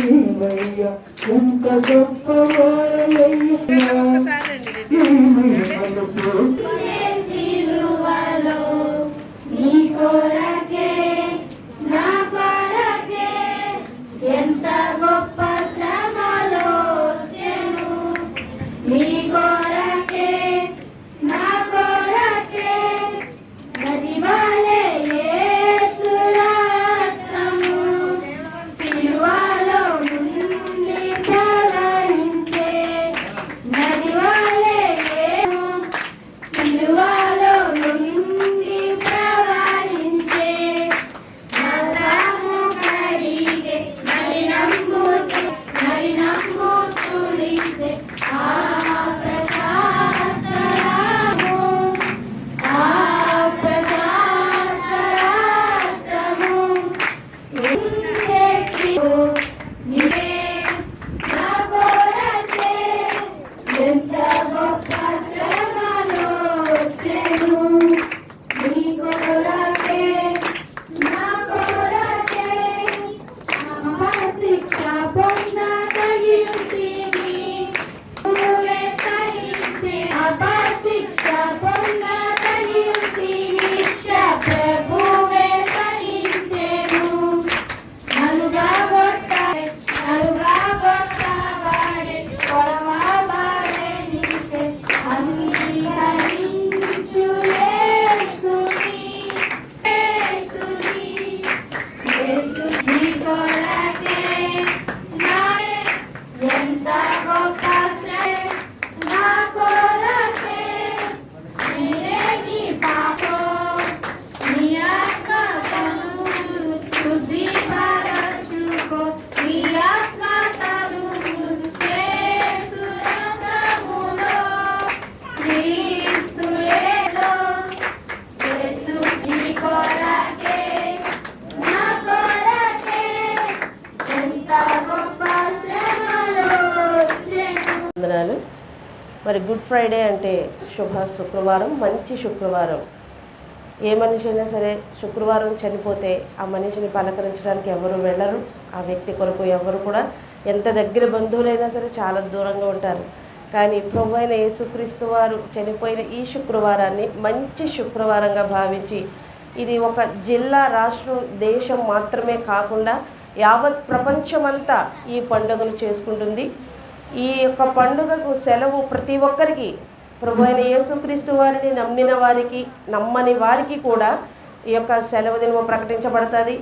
నీవయ్య ఎంత గొప్పవారయ్య you. వందనాలు. మరి గుడ్ ఫ్రైడే అంటే శుభ శుక్రవారం మంచి శుక్రవారం. ఏ మనిషి అయినా సరే శుక్రవారం చనిపోతే ఆ మనిషిని పలకరించడానికి ఎవరు వెళ్ళరు. ఆ వ్యక్తి కొరకు ఎవరు కూడా ఎంత దగ్గర బంధువులైనా సరే చాలా దూరంగా ఉంటారు. కానీ ప్రభు అయిన యేసుక్రీస్తు వారు చనిపోయిన ఈ శుక్రవారాన్ని మంచి శుక్రవారంగా భావించి ఇది ఒక జిల్లా రాష్ట్రం దేశం మాత్రమే కాకుండా యావత్ ప్రపంచమంతా ఈ పండుగను చేసుకుంటుంది. ఈ యొక్క పండుగకు సెలవు ప్రతి ఒక్కరికి. ప్రభు అయిన యేసుక్రీస్తు వారిని నమ్మిన వారికి నమ్మని వారికి కూడా ఈ యొక్క సెలవు దినము ప్రకటించబడుతుంది.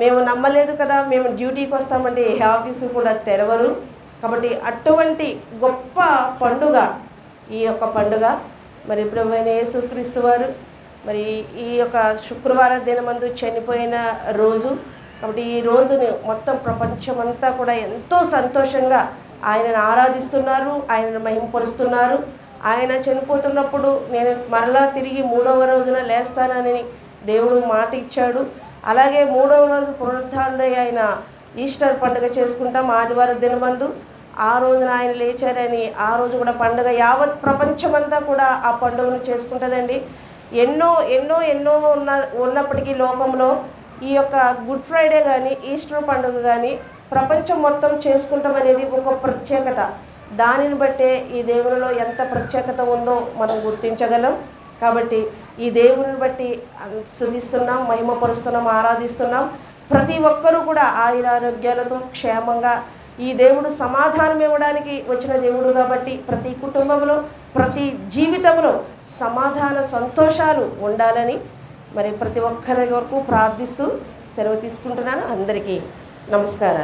మేము నమ్మలేదు కదా మేము డ్యూటీకి వస్తామంటే ఏ ఆఫీసు కూడా తెరవరు. కాబట్టి అటువంటి గొప్ప పండుగ ఈ యొక్క పండుగ. మరి ప్రభు అయిన యేసుక్రీస్తు వారు మరి ఈ యొక్క శుక్రవార దినమందు చనిపోయిన రోజు. కాబట్టి ఈ రోజుని మొత్తం ప్రపంచమంతా కూడా ఎంతో సంతోషంగా ఆయనను ఆరాధిస్తున్నారు ఆయనను మహింపరుస్తున్నారు. ఆయన చనిపోతున్నప్పుడు నేను మరలా తిరిగి మూడవ రోజున లేస్తానని దేవుడు మాట ఇచ్చాడు. అలాగే మూడవ రోజు పునరుద్ధారుడై ఆయన ఈస్టర్ పండుగ చేసుకుంటాం ఆదివారం దినమందు. ఆ రోజున ఆయన లేచారని ఆ రోజు కూడా పండుగ యావత్ ప్రపంచమంతా కూడా ఆ పండుగను చేసుకుంటుందండి. ఎన్నో ఎన్నో ఎన్నో ఉన్న ఉన్నప్పటికీ లోకంలో ఈ యొక్క గుడ్ ఫ్రైడే కానీ ఈస్టర్ పండుగ కానీ ప్రపంచం మొత్తం చేసుకుంటాం అనేది ఒక ప్రత్యేకత. దానిని బట్టే ఈ దేవునిలో ఎంత ప్రత్యేకత ఉందో మనం గుర్తించగలం. కాబట్టి ఈ దేవుని బట్టి శుధిస్తున్నాం మహిమపరుస్తున్నాం ఆరాధిస్తున్నాం. ప్రతి ఒక్కరూ కూడా ఆయురారోగ్యాలతో క్షేమంగా ఈ దేవుడు సమాధానం ఇవ్వడానికి వచ్చిన దేవుడు కాబట్టి ప్రతి కుటుంబంలో ప్రతి జీవితంలో సమాధాన సంతోషాలు ఉండాలని మరి ప్రతి ఒక్కరి వరకు ప్రార్థిస్తూ సెలవు తీసుకుంటున్నాను అందరికీ. ನಮಸ್ಕಾರ